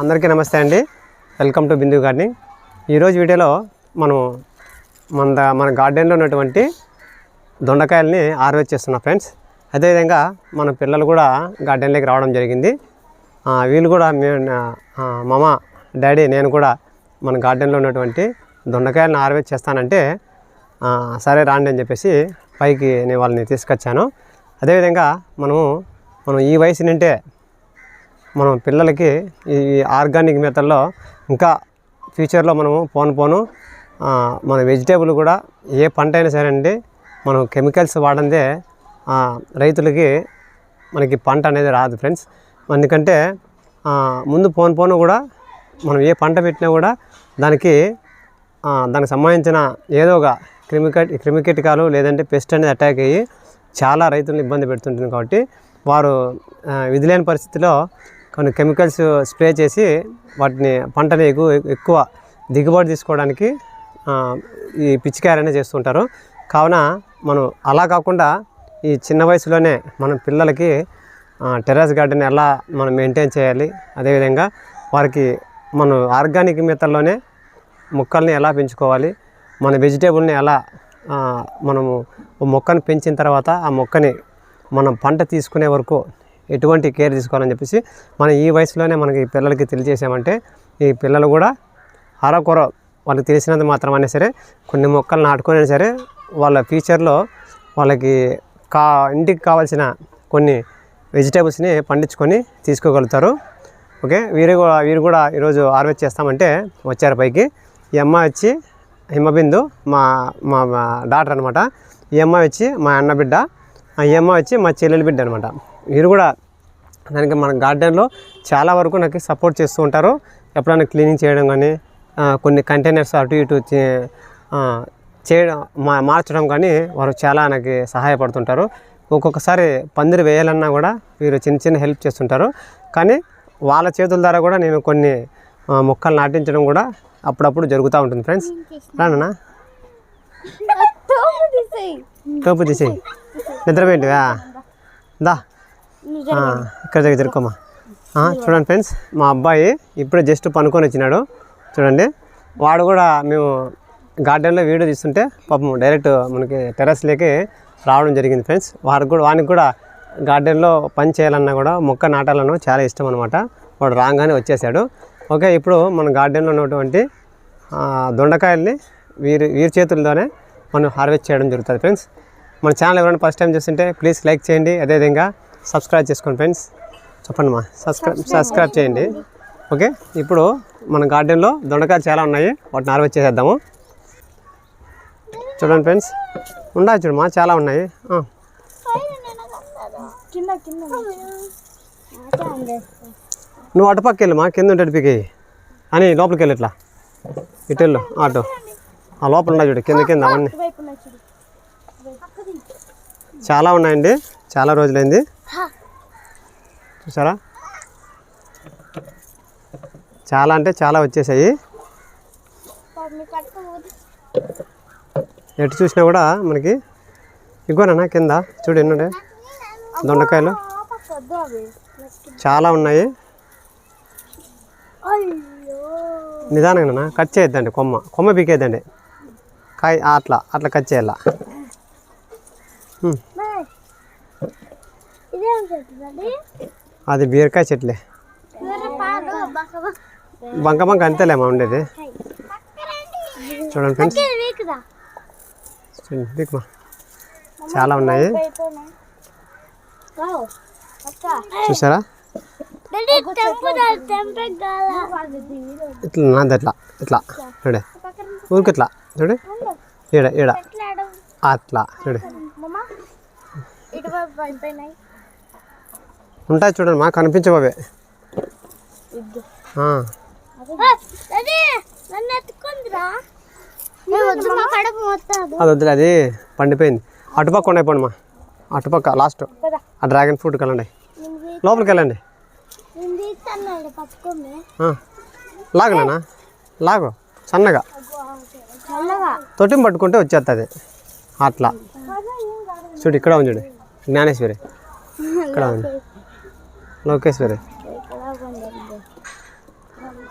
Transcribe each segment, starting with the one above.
అందరికీ నమస్తే అండి. Welcome to Bindu gardening. ఈరోజు వీడియోలో మనం మన మన గార్డెన్లో ఉన్నటువంటి దొండకాయల్ని హార్వెస్ట్ చేస్తున్నాం ఫ్రెండ్స్. అదేవిధంగా మన పిల్లలు కూడా గార్డెన్లోకి రావడం జరిగింది. వీళ్ళు కూడా మేము మామ డాడీ నేను కూడా మన గార్డెన్లో ఉన్నటువంటి దొండకాయలను హార్వెస్ట్ చేస్తానంటే సరే రాండి అని చెప్పేసి పైకి నేను వాళ్ళని తీసుకొచ్చాను. అదేవిధంగా మనము మనం ఈ వయసు నుంటే మనం పిల్లలకి ఈ ఆర్గానిక్ మెథడ్లో ఇంకా ఫ్యూచర్లో మనము పోను పోను మన వెజిటేబుల్ కూడా ఏ పంట అయినా సరే అండి మనం కెమికల్స్ వాడందే రైతులకి మనకి పంట అనేది రాదు ఫ్రెండ్స్. ఎందుకంటే ముందు పోను పోను కూడా మనం ఏ పంట పెట్టినా కూడా దానికి దానికి సంబంధించిన ఏదో ఒక క్రిమికట్ క్రిమికీటకాలు లేదంటే పెస్ట్ అనేది అటాక్ అయ్యి చాలా రైతులను ఇబ్బంది పెడుతుంటుంది కాబట్టి వారు విధులేని విధి లేని పరిస్థితిలో కొన్ని కెమికల్స్ స్ప్రే చేసి వాటిని పంటని ఎక్కువ ఎక్కువ దిగుబడి తీసుకోవడానికి ఈ పిచికారీ చేస్తుంటారు. కావున మనం అలా కాకుండా ఈ చిన్న వయసులోనే మన పిల్లలకి టెర్రస్ గార్డెన్ ఎలా మనం మెయింటైన్ చేయాలి అదేవిధంగా వారికి మనం ఆర్గానిక్ మెథడ్లోనే మొక్కల్ని ఎలా పెంచుకోవాలి మన వెజిటేబుల్ని ఎలా మనము మొక్కను పెంచిన తర్వాత ఆ మొక్కని మనం పంట తీసుకునే వరకు ఎటువంటి కేర్ తీసుకోవాలని చెప్పేసి మనం ఈ వయసులోనే మనకి పిల్లలకి తెలియజేసామంటే ఈ పిల్లలు కూడా అరకొర వాళ్ళకి తెలిసినంత మాత్రమైనా సరే కొన్ని మొక్కలు నాటుకునే సరే వాళ్ళ ఫ్యూచర్లో వాళ్ళకి కా ఇంటికి కావాల్సిన కొన్ని వెజిటేబుల్స్ని పండించుకొని తీసుకోగలుగుతారు. ఓకే? వీరు కూడా వీరు కూడా ఈరోజు హార్వెస్ట్ చేస్తామంటే వచ్చారు పైకి. ఈ అమ్మాయి వచ్చి హిమబిందు మా మా డాటర్ అనమాట ఈ అమ్మాయి వచ్చి మా అన్న బిడ్డ ఆ ఈ అమ్మాయి వచ్చి మా చెల్లెలి బిడ్డ అనమాట వీరు కూడా దానికి మన గార్డెన్లో చాలా వరకు నాకు సపోర్ట్ చేస్తూ ఉంటారు. ఎప్పుడైనా క్లీనింగ్ చేయడం కానీ కొన్ని కంటైనర్స్ అటు ఇటు చేయడం మా మార్చడం కానీ వారు చాలా నాకు సహాయపడుతుంటారు. ఒక్కొక్కసారి పందిరి వేయాలన్నా కూడా వీరు చిన్న చిన్న హెల్ప్ చేస్తుంటారు. కానీ వాళ్ళ చేతుల ద్వారా కూడా నేను కొన్ని మొక్కలు నాటించడం కూడా అప్పుడప్పుడు జరుగుతూ ఉంటుంది ఫ్రెండ్స్. రానా తోపు తీసేయి. నిద్రపోయింటివా? దా. ఇక్కడ దగ్గర జరుకోమా ఆ, చూడండి ఫ్రెండ్స్ మా అబ్బాయి ఇప్పుడే జస్ట్ పనుకొని వచ్చినాడు. చూడండి వాడు కూడా మేము గార్డెన్లో వీడియో తీస్తుంటే పాపం డైరెక్ట్ మనకి టెర్రస్లోకి రావడం జరిగింది ఫ్రెండ్స్. వారికి కూడా వానికి కూడా గార్డెన్లో పని చేయాలన్నా కూడా మొక్క నాటాలన్నా చాలా ఇష్టం అనమాట వాడు రాగానే వచ్చేసాడు. ఓకే ఇప్పుడు మన గార్డెన్లో ఉన్నటువంటి దొండకాయల్ని వీరి వీరి చేతులతోనే మనం హార్వెస్ట్ చేయడం జరుగుతుంది ఫ్రెండ్స్. మన ఛానల్ ఎవరైనా ఫస్ట్ టైం చూస్తుంటే ప్లీజ్ లైక్ చేయండి. అదేవిధంగా సబ్స్క్రైబ్ చేసుకోండి ఫ్రెండ్స్. చెప్పండి మా. సబ్స్క్రైబ్ సబ్స్క్రైబ్ చేయండి. ఓకే ఇప్పుడు మన గార్డెన్లో దొండకాయలు చాలా ఉన్నాయి. వాటిని హార్వెస్ట్ చేసేద్దాము చూడండి ఫ్రెండ్స్. ఉన్నాయి చూడమ్మా చాలా ఉన్నాయి. నువ్వు అటుపక్క వెళ్ళమ్మా కింద ఉంటే అటుపకి అని లోపలికి వెళ్ళి ఇట్లా. ఇటు వెళ్ళు ఆటో. ఆ లోపల ఉన్నాయి చూడు కింద కింద అవన్నీ. చాలా ఉన్నాయండి. చాలా రోజులైంది. చూసారా? చాలా అంటే చాలా వచ్చేసాయి. ఎటు చూసినా కూడా మనకి ఇగోనా కింద? చూడు ఎన్నుండే? దొండకాయలు. చాలా ఉన్నాయి. నిదానంగా కట్ చేయొద్దండి కొమ్మ. కొమ్మ పీకేద్దండి. కాయ అట్లా అట్లా కట్ చేయాల. అది బీరకాయ చెట్లే. బంక బంక అంతేలేమా ఉండేది. చూడండి ఫ్రెండ్స్. వీకుదా చాలా ఉన్నాయి. చూసారా? ఇట్లా నాది అట్లా ఇట్లా. చూడే. ఊరికి ఇట్లా చూడు. ఈడ ఈడ. అట్లా చూడు. ఉంటాయి చూడండి మా కనిపించవు అవి. ఆ, అదే వద్దులే అది పండిపోయింది. అటుపక్క ఉన్నాయి పోండి మా. అటుపక్క లాస్ట్ ఆ డ్రాగన్ ఫ్రూట్ కలండి. లోపలికి వెళ్ళండి. లాగనా లాగు సన్నగా. చల్లగా తొట్టిం పట్టుకుంటే వచ్చేస్తుంది అట్లా. చూడు ఇక్కడ ఉంది చూడు. జ్ఞానేశ్వరి. ఇక్కడ ఉంది. లోకేశ్వరి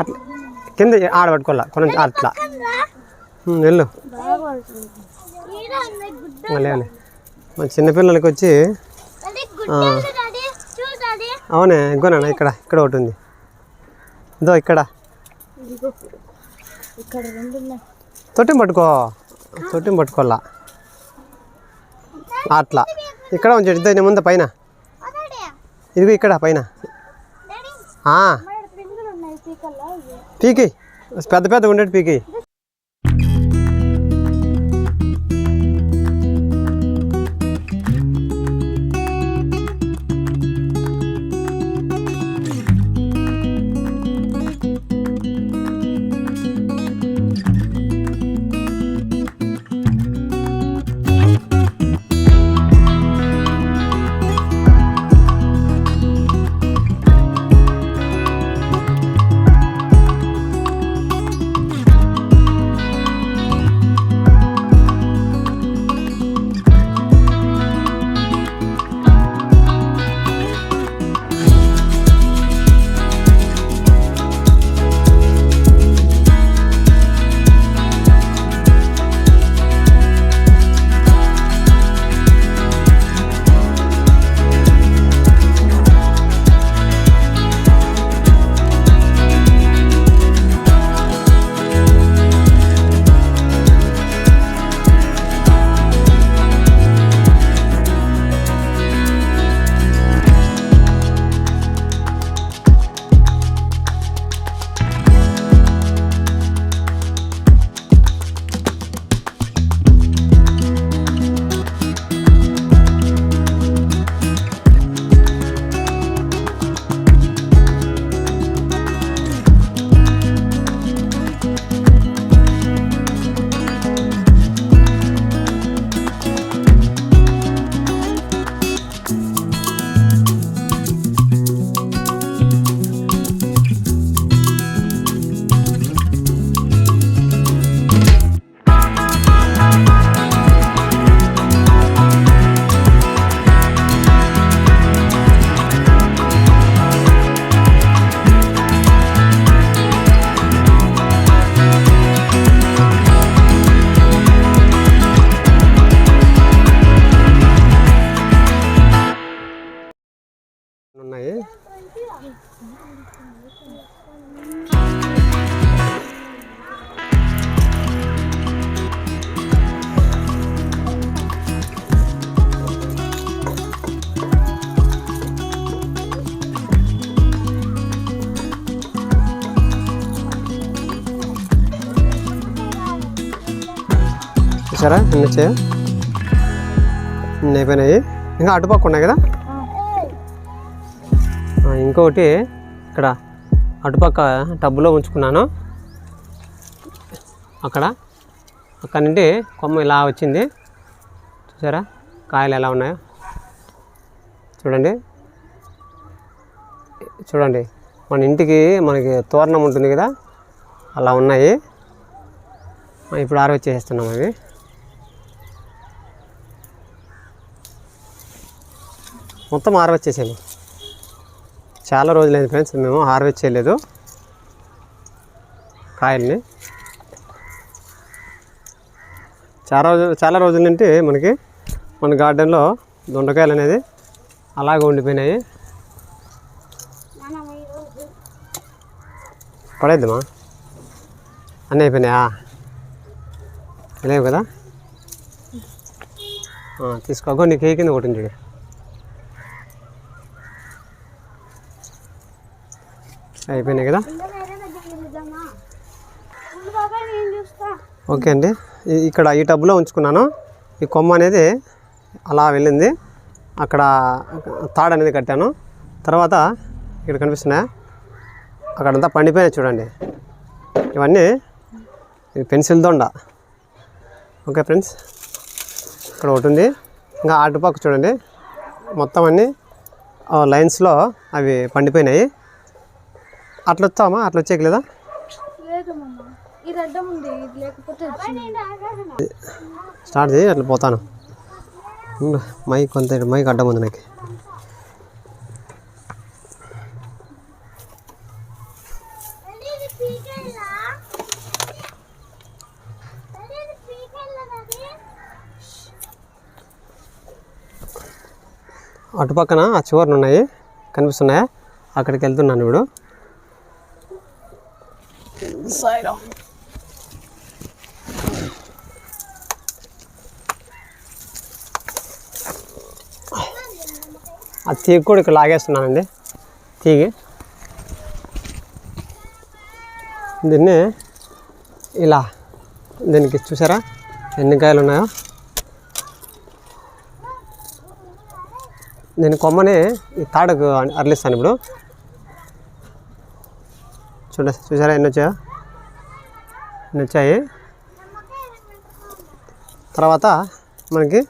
అట్లా. కింద ఆడ పట్టుకోవాలా కొంచెం అట్లా. వెళ్ళు. ఈడ మన చిన్నపిల్లలకి వచ్చి అవునే ఇంకోనా ఇక్కడ ఇక్కడ ఒకటి ఉంది. ఇదో ఇక్కడ. తొట్టిం పట్టుకో. తొట్టిం పట్టుకోవాలా? అట్లా. ఇక్కడ ఉంచి ఇద్దో ముందు పైన. ఇదిగో ఇక్కడ పైన. పీకి. పెద్ద పెద్ద ఉండేది పీకి. చూసారా? ఎన్ని వచ్చాయో? ఇన్ని అయిపోయినాయి? ఇంకా అటుపక్క ఉన్నాయి కదా? ఇంకొకటి ఇక్కడ అటుపక్క టబ్బులో ఉంచుకున్నాను. అక్కడ. అక్కడ నుండి కొమ్మ ఇలా వచ్చింది. చూసారా? కాయలు ఎలా ఉన్నాయో? చూడండి. చూడండి. మన ఇంటికి మనకి తోరణం ఉంటుంది కదా? అలా ఉన్నాయి. ఇప్పుడు ఆరో ఆరవచ్చేస్తున్నాం అవి. మొత్తం ఆరవచ్చేసాము చాలా రోజులైంది ఫ్రెండ్స్ మేము హార్వెస్ట్ చేయలేదు. కాయల్ని. చాలా రోజు చాలా రోజుల నుండి మనకి మన గార్డెన్లో దొండకాయలు అనేది అలాగే ఉండిపోయినాయి. నాన్న పడేద్దామా? అన్నీ అయిపోయినాయా? లేవు కదా? తీసుకో. తీసుకోగో నీకు ఏ కింద ఒకటి చూడు. అయిపోయినాయి కదా? ఓకే అండి. ఇక్కడ ఈ టబ్లో ఉంచుకున్నాను. ఈ కొమ్మ అనేది అలా వెళ్ళింది. అక్కడ తాడు అనేది కట్టాను. తర్వాత ఇక్కడ కనిపిస్తున్నాయి? అక్కడంతా పండిపోయినాయి చూడండి. ఇవన్నీ పెన్సిల్ దొండ. Okay friends. ఇక్కడ ఒకటి ఉంది. ఇంకా అటుపక్క చూడండి. మొత్తం అన్నీ లైన్స్లో అవి పండిపోయినాయి. అట్లా వచ్చామా అట్లా వచ్చేయలేదా స్టార్ట్ చేయి అట్లా పోతాను. మైక్ కొంత మైక్ అడ్డం ఉంది నాకు. అటు పక్కన ఆ చివరన ఉన్నాయి కనిపిస్తున్నాయా? అక్కడికి వెళ్తున్నాను ఇప్పుడు. సాయిరామ్. ఆ తీగ కూడా ఇక్కడ లాగేస్తున్నానండి. తీగి. దీన్ని ఇలా దీనికి చూసారా? ఎన్ని కాయలు ఉన్నాయో? నేను కొమ్మని ఈ తాడుకు అరలిస్తాను ఇప్పుడు. చూడ చూసారా ఎన్ని వచ్చాయో? వచ్చాయి తర్వాత మనకి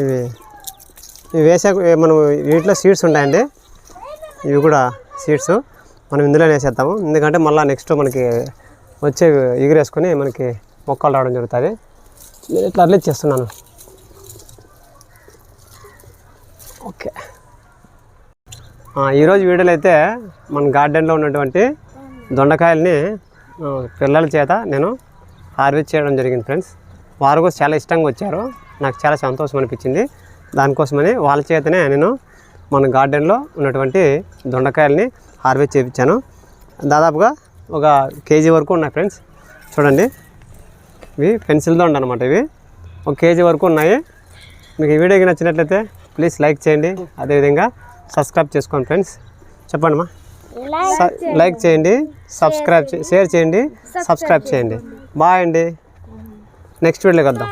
ఇవి ఇవి వేసే మనం వీటిలో సీడ్స్ ఉంటాయండి. ఇవి కూడా సీడ్స్ మనం ఇందులో వేసేద్దాము. ఎందుకంటే మళ్ళీ నెక్స్ట్ మనకి వచ్చే ఎగిరేసుకొని మనకి మొక్కలు రావడం జరుగుతుంది. నేను ఇట్లా అర్లిచ్చేస్తున్నాను ఓకే. ఈరోజు వీడియోలో అయితే మన గార్డెన్లో ఉన్నటువంటి దొండకాయల్ని పిల్లల చేత నేను హార్వెస్ట్ చేయడం జరిగింది ఫ్రెండ్స్. వారు కూడా చాలా ఇష్టంగా వచ్చారు. నాకు చాలా సంతోషం అనిపించింది. దానికోసమని వాళ్ళ చేతనే నేను మన గార్డెన్లో ఉన్నటువంటి దొండకాయల్ని హార్వెస్ట్ చేయించాను. దాదాపుగా ఒక కేజీ వరకు ఉన్నాయి ఫ్రెండ్స్. చూడండి. ఇవి పెన్సిల్ దొండ అనమాట ఇవి. ఒక కేజీ వరకు ఉన్నాయి. మీకు ఈ వీడియోకి నచ్చినట్లయితే ప్లీజ్ లైక్ చేయండి. అదేవిధంగా సబ్స్క్రైబ్ చేసుకోండి ఫ్రెండ్స్. చెప్పండి మా లైక్ చేయండి. సబ్స్క్రైబ్ షేర్ చేయండి. సబ్స్క్రైబ్ చేయండి బాయ్ అండి. నెక్స్ట్ వీడియోకి వద్దాం